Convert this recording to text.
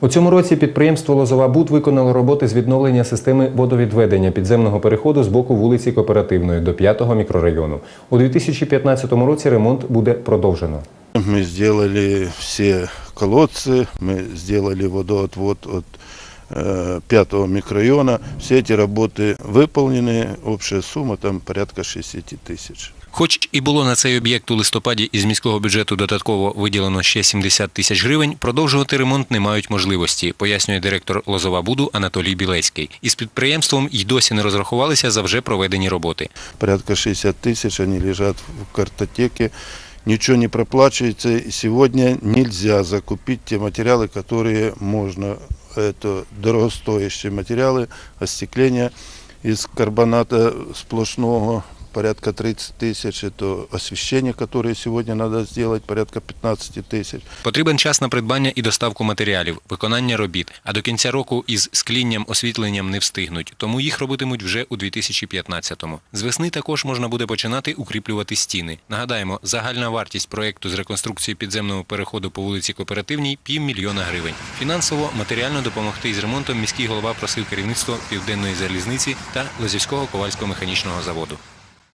У цьому році підприємство Лозова Буд виконало роботи з відновлення системи водовідведення підземного переходу з боку вулиці Кооперативної до 5-го мікрорайону. У 2015 році ремонт буде продовжено. Мы сделали все колодцы, мы сделали водоотвод от э, пятого микрорайона. Все эти работы выполнены. Общая сумма там порядка 60 тысяч. Хоч і було на цей об'єкт у листопаді із міського бюджету додатково виділено ще 70 тисяч гривень, продовжувати ремонт не мають можливості, пояснює директор Лозова Буду Анатолій Білецький. Із підприємством й досі не розрахувалися за вже проведені роботи. Порядка 60 тысяч, они лежат в картотеке. Ничего не проплачивается. И сегодня нельзя закупить те материалы, которые можно. Это дорогостоящие материалы, остекление из карбоната сплошного порядка 30 тысяч. Это освещение, которое сегодня надо сделать, порядка 15 тысяч. Потрібен час на придбання і доставку матеріалів, виконання робіт. А до кінця року із склінням, освітленням не встигнуть, тому їх робитимуть вже у 2015-му. З весни також можна буде починати укріплювати стіни. Нагадаємо, загальна вартість проекту з реконструкції підземного переходу по вулиці Кооперативній півмільйона гривень. Фінансово матеріально допомогти із ремонтом міський голова просив керівництво південної залізниці та Лозівського ковальського механічного заводу.